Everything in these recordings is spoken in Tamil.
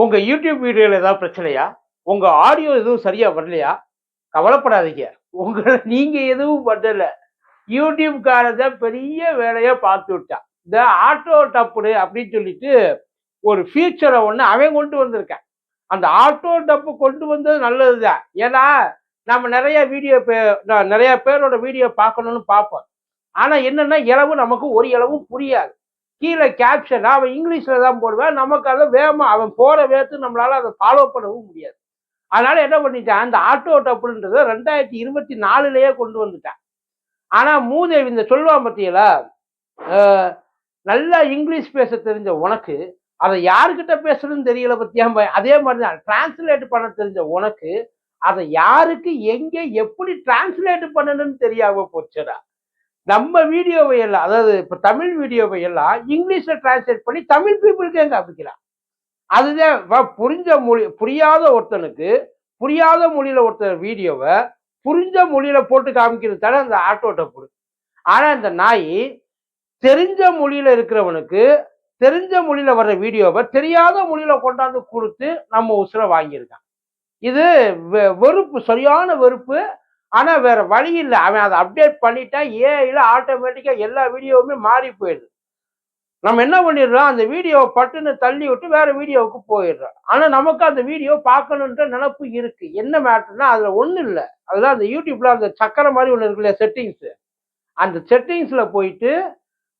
உங்கள் யூடியூப் வீடியோவில் ஏதாவது பிரச்சனையா? உங்கள் ஆடியோ எதுவும் சரியாக வரலையா? கவலைப்படாதீங்க. உங்களை நீங்கள் எதுவும் பண்ணலை. யூடியூப்காரத பெரிய வேலையாக பார்த்து விட்டான். இந்த ஆட்டோ டப்புடு அப்படின்னு சொல்லிட்டு ஒரு ஃபியூச்சரை ஒன்று அவன் கொண்டு வந்திருக்கான். அந்த ஆட்டோ டப்பு கொண்டு வந்தது நல்லது தான் ஏன்னா நம்ம நிறைய வீடியோ பே நிறைய பேரோட வீடியோ பார்க்கணும்னு பார்ப்போம். ஆனால் என்னென்னா இளவு நமக்கு ஒரு இளவும் புரியாது. கீழே கேப்ஷன் அவன் இங்கிலீஷ்ல தான் போடுவேன். நமக்கு அதை வேகமாக அவன் போகிற வேகத்துக்கு நம்மளால அதை ஃபாலோ பண்ணவும் முடியாது. அதனால என்ன பண்ணிட்டான்? அந்த ஆட்டோ டப்புன்றத ரெண்டாயிரத்தி இருபத்தி நாலுலயே கொண்டு வந்துட்டான். ஆனா மூதேவி இந்த சொல்வா பத்தியில நல்லா இங்கிலீஷ் பேச தெரிஞ்ச உனக்கு அதை யாருக்கிட்ட பேசணும்னு தெரியல பத்தியா? அதே மாதிரி தான் டிரான்ஸ்லேட் பண்ண தெரிஞ்ச உனக்கு அதை யாருக்கு எங்கே எப்படி டிரான்ஸ்லேட் பண்ணணும்னு தெரியாம போச்சுடா. நம்ம வீடியோவை எல்லாம் அதாவது இப்போ தமிழ் வீடியோவை எல்லாம் இங்கிலீஷில் டிரான்ஸ்லேட் பண்ணி தமிழ் பீப்புளுக்கே காமிக்கலாம் அதுதான் புரிஞ்ச மொழி புரியாத ஒருத்தனுக்கு புரியாத மொழியில் ஒருத்தர் வீடியோவை புரிஞ்ச மொழியில் போட்டு காமிக்கிறது தானே அந்த ஆட்டோ பொருள். ஆனால் இந்த நாய் தெரிஞ்ச மொழியில் இருக்கிறவனுக்கு தெரிஞ்ச மொழியில் வர்ற வீடியோவை தெரியாத மொழியில் கொண்டாந்து கொடுத்து நம்ம உசுரை வாங்கியிருக்கான். இது வெ- வெறுப்பு சரியான வெறுப்பு ஆனால் வேற வழி இல்லை. அவன் அதை அப்டேட் பண்ணிட்டா ஏஐல ஆட்டோமேட்டிக்காக எல்லா வீடியோவுமே மாறி போயிடுது. நம்ம என்ன பண்ணிடுறோம்? அந்த வீடியோவை பட்டுன்னு தள்ளி விட்டு வேற வீடியோவுக்கு போயிடுறோம். ஆனால் நமக்கு அந்த வீடியோ பார்க்கணுன்ற நினப்பு இருக்கு. என்ன மேட்டர்னா அதில் ஒன்றும் இல்லை. அதுதான் அந்த யூடியூப்ல அந்த சக்கரை மாதிரி ஒன்று இருக்கு இல்லையா அந்த செட்டிங்ஸில் போயிட்டு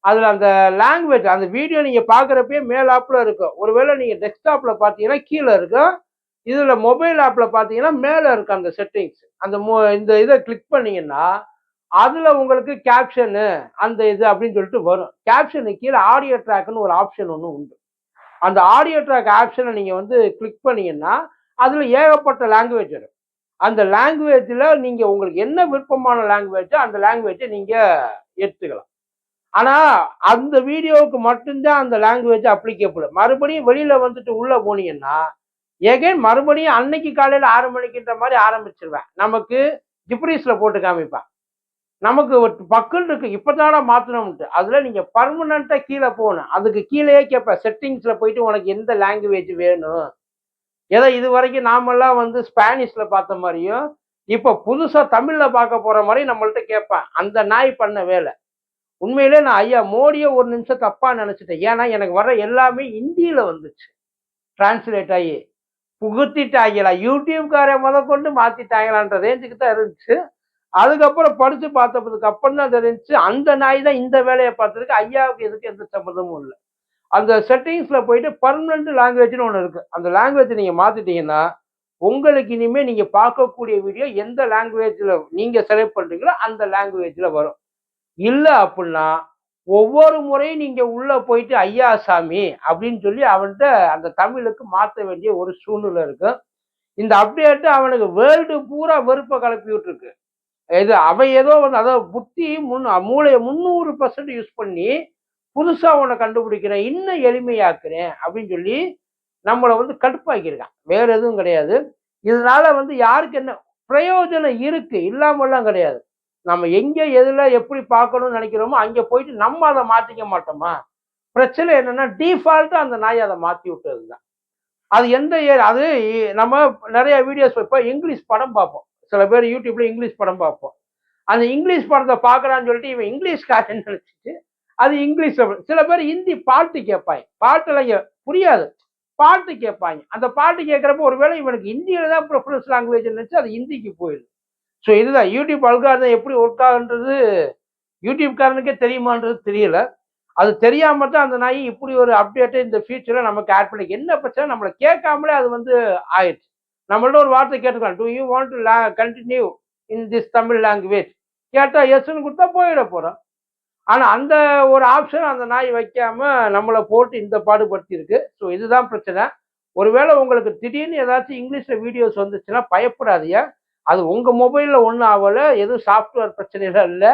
அதில் அந்த லாங்குவேஜ் அந்த வீடியோ நீங்கள் பார்க்குறப்பயே மேல் ஆப்பில் இருக்கும். ஒருவேளை நீங்கள் டெஸ்க்டாப்பில் பார்த்தீங்கன்னா கீழே இருக்கும். இதில் மொபைல் ஆப்பில் பார்த்தீங்கன்னா மேலே இருக்க அந்த செட்டிங்ஸ் அந்த மொ- இந்த இதை கிளிக் பண்ணிங்கன்னா அதில் உங்களுக்கு கேப்ஷனு அந்த இது அப்படின்னு சொல்லிட்டு வரும். கேப்ஷனு கீழே ஆடியோ ட்ராக்னு ஒரு ஆப்ஷன் ஒன்று உண்டு. அந்த ஆடியோ ட்ராக் ஆப்ஷனை நீங்கள் வந்து கிளிக் பண்ணிங்கன்னா அதில் ஏகப்பட்ட லாங்குவேஜ் வரும். அந்த லாங்குவேஜில் நீங்கள் உங்களுக்கு என்ன விருப்பமான லாங்குவேஜோ அந்த லாங்குவேஜை நீங்கள் எடுத்துக்கலாம். ஆனால் அந்த வீடியோவுக்கு மட்டும்தான் அந்த லாங்குவேஜ் அப்ளிகேபிள் மறுபடியும் வெளியில் வந்துட்டு உள்ளே போனீங்கன்னா எகைன் மறுபடியும் அன்னைக்கு காலையில் ஆறு மணிக்குன்ற மாதிரி ஆரம்பிச்சிருவேன் நமக்கு ஜிப்ரீஸில் போட்டு காமிப்பேன் நமக்கு ஒரு பக்குன்னு இருக்கு. இப்பதானே மாற்றணும்ட்டு அதில் நீங்கள் பர்மனண்ட்டாக கீழே போகணும். அதுக்கு கீழேயே கேட்பேன் செட்டிங்ஸில் போயிட்டு உனக்கு எந்த லாங்குவேஜ் வேணும்? ஏதோ இது வரைக்கும் நாமெல்லாம் வந்து ஸ்பானிஷில் பார்த்த மாதிரியும் இப்போ புதுசாக தமிழில் பார்க்க போகிற மாதிரி நம்மள்ட்ட கேட்பேன் அந்த நாய் பண்ண வேலை. உண்மையிலே நான் ஐயா மோடியை ஒரு நிமிஷம் தப்பாக நினச்சிட்டேன். ஏன்னா எனக்கு வர எல்லாமே இந்தியில் வந்துச்சு. டிரான்ஸ்லேட் ஆகி புகுத்திட்டாங்களா? யூடியூப்காரை முத கொண்டு மாத்திட்டாங்களான்ற ரேஞ்சுக்கு தான் இருந்துச்சு. அதுக்கப்புறம் படிச்சு பார்த்ததுக்கு அப்புறம் தான் தெரிஞ்சு அந்த நாய் தான் இந்த வேலையை பார்த்துருக்கு. ஐயாவுக்கு எதுக்கு எந்த சம்மந்தமும் இல்லை. அந்த செட்டிங்ஸ்ல போயிட்டு பர்மனன்ட் லாங்குவேஜ்னு ஒன்று இருக்கு. அந்த லாங்குவேஜ் நீங்க மாத்திட்டீங்கன்னா உங்களுக்கு இனிமே நீங்க பார்க்கக்கூடிய வீடியோ எந்த லாங்குவேஜ்ல நீங்க செலக்ட் பண்றீங்களோ அந்த லாங்குவேஜ்ல வரும். இல்லை அப்படின்னா ஒவ்வொரு முறையும் நீங்கள் உள்ளே போயிட்டு ஐயா சாமி அப்படின்னு சொல்லி அவன்கிட்ட அந்த தமிழுக்கு மாற்ற வேண்டிய ஒரு சூழ்நிலை இருக்கு. இந்த அப்டேட்டு அவனுக்கு வேர்ல்டு பூரா வெறுப்பை கலப்பி விட்டுருக்கு. இது அவன் ஏதோ வந்து அதாவது புத்தி முன் மூளையை முந்நூறு பர்சன்ட் யூஸ் பண்ணி புதுசாக அவனை கண்டுபிடிக்கிறேன் இன்னும் எளிமையாக்குறேன் அப்படின்னு சொல்லி நம்மளை வந்து கடுப்பாக்கியிருக்கான். வேற எதுவும் கிடையாது. இதனால வந்து யாருக்கு என்ன பிரயோஜனம் இருக்கு இல்லாமல்லாம் கிடையாது. நம்ம எங்கே எதில் எப்படி பார்க்கணும்னு நினைக்கிறோமோ அங்கே போயிட்டு நம்ம அதை மாற்றிக்க மாட்டோமா? பிரச்சனை என்னென்னா டிஃபால்ட்டா அந்த நாய் அதை மாற்றி விட்டது தான் அது எந்த ஏ- அது நம்ம நிறைய வீடியோஸ் இப்போ இங்கிலீஷ் படம் பார்ப்போம். சில பேர் யூடியூப்ல இங்கிலீஷ் படம் பார்ப்போம். அந்த இங்கிலீஷ் படத்தை பார்க்குறான்னு சொல்லிட்டு இவன் இங்கிலீஷ்காரன் நினச்சிட்டு அது இங்கிலீஷில் சில பேர் ஹிந்தி பாட்டு கேட்பாங்க. பாட்டுல புரியாது. பாட்டு கேட்பாங்க. அந்த பாட்டு கேட்குறப்ப ஒருவேளை இவனுக்கு ஹிந்தியில தான் ப்ரிஃபரன்ஸ் லாங்குவேஜ் நினச்சி அது ஹிந்திக்கு போயிடுது. ஸோ இதுதான். யூடியூப் அல்காரதம் எப்படி ஒர்க் ஆகுன்றது யூடியூப்காரனுக்கே தெரியுமான்றது தெரியல. அது தெரியாம தான் அந்த நாய் இப்படி ஒரு அப்டேட்டை இந்த ஃபியூச்சரில் நமக்கு ஆட் பண்ணி என்ன பிரச்சனை? நம்மளை கேட்காமலே அது வந்து ஆயிடுச்சு. நம்மள்ட்ட ஒரு வார்த்தை கேட்டுக்கலாம் do you want to continue in this Tamil language கேட்டால் எஸ்ன்னு கொடுத்தா போயிட போகிறோம் ஆனால் அந்த ஒரு ஆப்ஷன் அந்த நாய் வைக்காம நம்மளை போட்டு இந்த பாடுபடுத்தியிருக்கு. ஸோ இதுதான் பிரச்சனை. ஒருவேளை உங்களுக்கு திடீர்னு ஏதாச்சும் இங்கிலீஷில் வீடியோஸ் வந்துச்சுன்னா பயப்படாதீங்க. அது உங்க மொபைல்ல ஒன்றும் ஆகல எதுவும் சாஃப்ட்வேர் பிரச்சனைகள் இல்லை.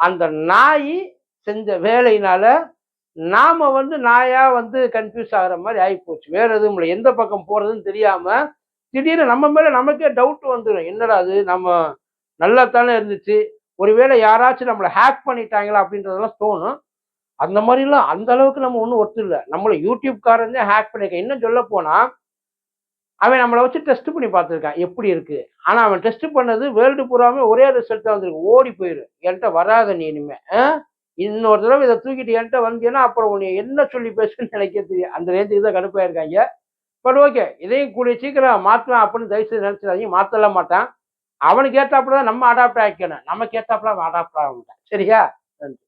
அந்த நாய் செஞ்ச வேலையினால நாம வந்து நாயா வந்து கன்ஃபியூஸ் ஆகிற மாதிரி ஆகிப்போச்சு வேற எதுவும் இல்லை. எந்த பக்கம் போறதுன்னு தெரியாம திடீர்னு நம்ம மேல நமக்கே டவுட் வந்துடும் என்னடா அது? நம்ம நல்லா தானே இருந்துச்சு. ஒருவேளை யாராச்சும் நம்மளை ஹேக் பண்ணிட்டாங்களா அப்படின்றதெல்லாம் தோணும். அந்த மாதிரிலாம் அந்த அளவுக்கு நம்ம ஒன்றும் ஒத்து இல்லை. நம்மளை யூடியூப்காரன் ஹேக் பண்ணியிருக்கேன் இன்னும் சொல்ல போனா அவன் நம்மளை வச்சு டெஸ்ட் பண்ணி பார்த்துருக்கான். எப்படி இருக்கு? ஆனால் அவன் டெஸ்ட் பண்ணது வேர்ல்டு பூராமே ஒரே ரிசல்ட் தான் வந்திருக்கு. ஓடி போயிரு. என்கிட்ட வராத நீ இனிமே. இன்னொரு தடவை இதை தூக்கிட்டு என்கிட்ட வந்தீங்கன்னா அப்புறம் உன்னை என்ன சொல்லி பேசுன்னு நினைக்க தெரியும் அந்த ரேஞ்சுக்கு தான் கடுப்பாயிருக்காங்க பட் ஓகே இதையும் கூடிய சீக்கிரம் மாற்றுவேன் அப்படின்னு தயவு செய்து மாற்றல மாற்றலாம் மாட்டான். அவனுக்கு ஏற்றாப்புல தான் நம்ம அடாப்ட் ஆகிக்கணும். நமக்கு ஏத்தாப்புல அவன் அடாப்ட் ஆக மாட்டான். சரியா? நன்றி.